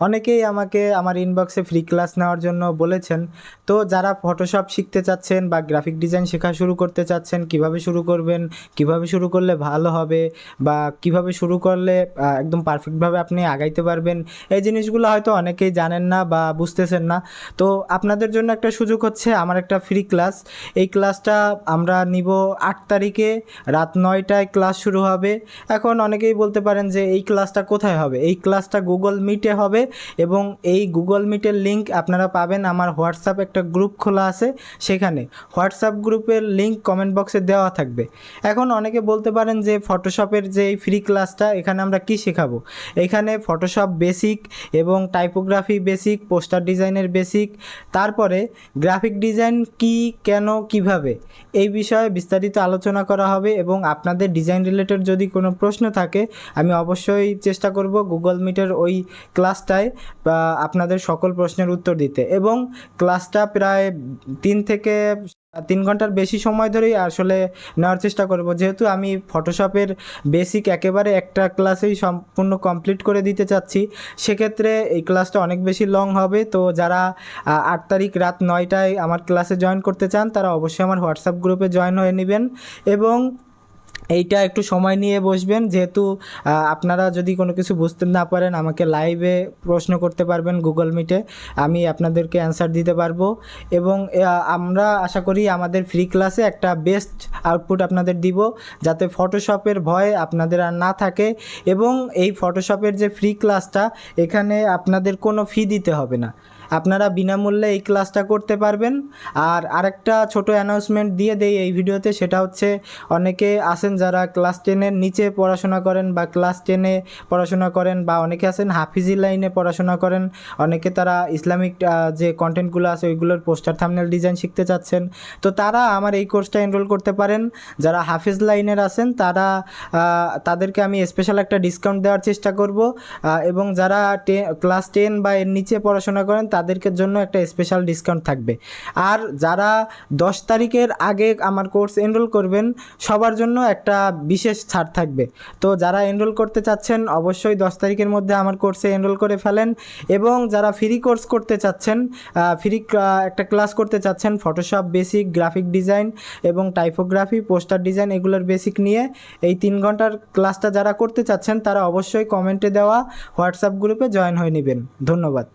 অনেকেই আমাকে আমার ইনবক্সে ফ্রি ক্লাস নেওয়ার জন্য বলেছেন। তো যারা ফটোশপ শিখতে চাচ্ছেন বা গ্রাফিক ডিজাইন শেখা শুরু করতে চাচ্ছেন, কীভাবে শুরু করবেন, কীভাবে শুরু করলে ভালো হবে বা কীভাবে শুরু করলে একদম পারফেক্টভাবে আপনি আগাইতে পারবেন, এই জিনিসগুলো হয়তো অনেকেই জানেন না বা বুঝতেছেন না। তো আপনাদের জন্য একটা সুযোগ হচ্ছে আমার একটা ফ্রি ক্লাস এই ক্লাসটা আমরা নিব আট তারিখে, রাত নয়টায় ক্লাস শুরু হবে। এখন অনেকেই বলতে পারেন যে এই ক্লাসটা কোথায় হবে? এই ক্লাসটা গুগল মিটে হবে। এবং এই গুগল মিটের লিঙ্ক আপনারা পাবেন। আমার হোয়াটসঅ্যাপ একটা গ্রুপ খোলা আছে সেখানে। হোয়াটসঅ্যাপ গ্রুপের লিঙ্ক কমেন্ট বক্সে দেওয়া থাকবে। এখন অনেকে বলতে পারেন যে ফটোশপের যে এই ফ্রি ক্লাসটা এখানে আমরা কি শেখাবো? এখানে ফটোশপ বেসিক এবং টাইপোগ্রাফি বেসিক পোস্টার ডিজাইনের বেসিক তারপরে গ্রাফিক ডিজাইন কি, কেন, কীভাবে, এই বিষয়ে বিস্তারিত আলোচনা করা হবে এবং আপনাদের ডিজাইন রিলেটেড যদি কোনো প্রশ্ন থাকে, আমি অবশ্যই চেষ্টা করব গুগল মিটের ওই ক্লাসটায় বা আপনাদের সকল প্রশ্নের উত্তর দিতে। এবং ক্লাসটা প্রায় তিন থেকে তিন ঘণ্টার বেশি সময় ধরেই আসলে নেওয়ার চেষ্টা করব। যেহেতু আমি ফটোশপের বেসিক একেবারে একটা ক্লাসেই সম্পূর্ণ কমপ্লিট করে দিতে চাচ্ছি, সেক্ষেত্রে এই ক্লাসটা অনেক বেশি লং হবে। তো যারা আট তারিখ রাত নয়টায় আমার ক্লাসে জয়েন করতে চান, তারা অবশ্যই আমার হোয়াটসঅ্যাপ গ্রুপে জয়েন হয়ে নেবেন। এবং এইটা একটু সময় নিয়ে বসবেন। যেহেতু আপনারা যদি কোনো কিছু বুঝতে না পারেন, আমাকে লাইভে প্রশ্ন করতে পারবেন গুগল মিটে আমি আপনাদেরকে অ্যান্সার দিতে পারব। এবং আমরা আশা করি আমাদের ফ্রি ক্লাসে একটা বেস্ট আউটপুট আপনাদের দিব। যাতে ফটোশপের ভয় আপনাদের আর না থাকে। এবং এই ফটোশপের যে ফ্রি ক্লাসটা এখানে আপনাদের কোনো ফি দিতে হবে না। আপনারা বিনামূল্যে এই ক্লাসটা করতে পারবেন। আর আরেকটা ছোট অ্যানাউন্সমেন্ট দিয়ে দেই এই ভিডিওতে, সেটা হচ্ছে অনেকে আছেন যারা ক্লাস টেনের নিচে পড়াশোনা করেন বা ক্লাস টেনে পড়াশোনা করেন বা অনেকে আছেন হাফিজি লাইনে পড়াশোনা করেন। অনেকে তারা ইসলামিক যে কন্টেন্টগুলো আছে ওইগুলোর পোস্টার থামনেল ডিজাইন শিখতে চাচ্ছেন। তো তারা আমার এই কোর্সটা এনরোল করতে পারেন। যারা হাফিজ লাইনের আছেন, তারা তাদেরকে আমি স্পেশাল একটা ডিসকাউন্ট দেওয়ার চেষ্টা করব। এবং যারা ক্লাস টেন বা এর নিচে পড়াশোনা করেন তাদেরকে জন্য একটা স্পেশাল ডিসকাউন্ট থাকবে। আর যারা দশ তারিখের আগে আমার কোর্স এনরোল করবেন, সবার জন্য একটা বিশেষ ছাড় থাকবে। তো যারা এনরোল করতে চাচ্ছেন, অবশ্যই দশ তারিখের মধ্যে আমার কোর্সে এনরোল করে ফেলেন এবং যারা ফ্রি কোর্স করতে চাচ্ছেন ফ্রি একটা ক্লাস করতে চাচ্ছেন ফটোশপ বেসিক গ্রাফিক ডিজাইন এবং টাইপোগ্রাফি পোস্টার ডিজাইন এগুলোর বেসিক নিয়ে এই তিন ঘণ্টার ক্লাসটা যারা করতে চাচ্ছেন, তারা অবশ্যই কমেন্টে দেওয়া হোয়াটসঅ্যাপ গ্রুপে জয়েন হয়ে নেবেন। ধন্যবাদ।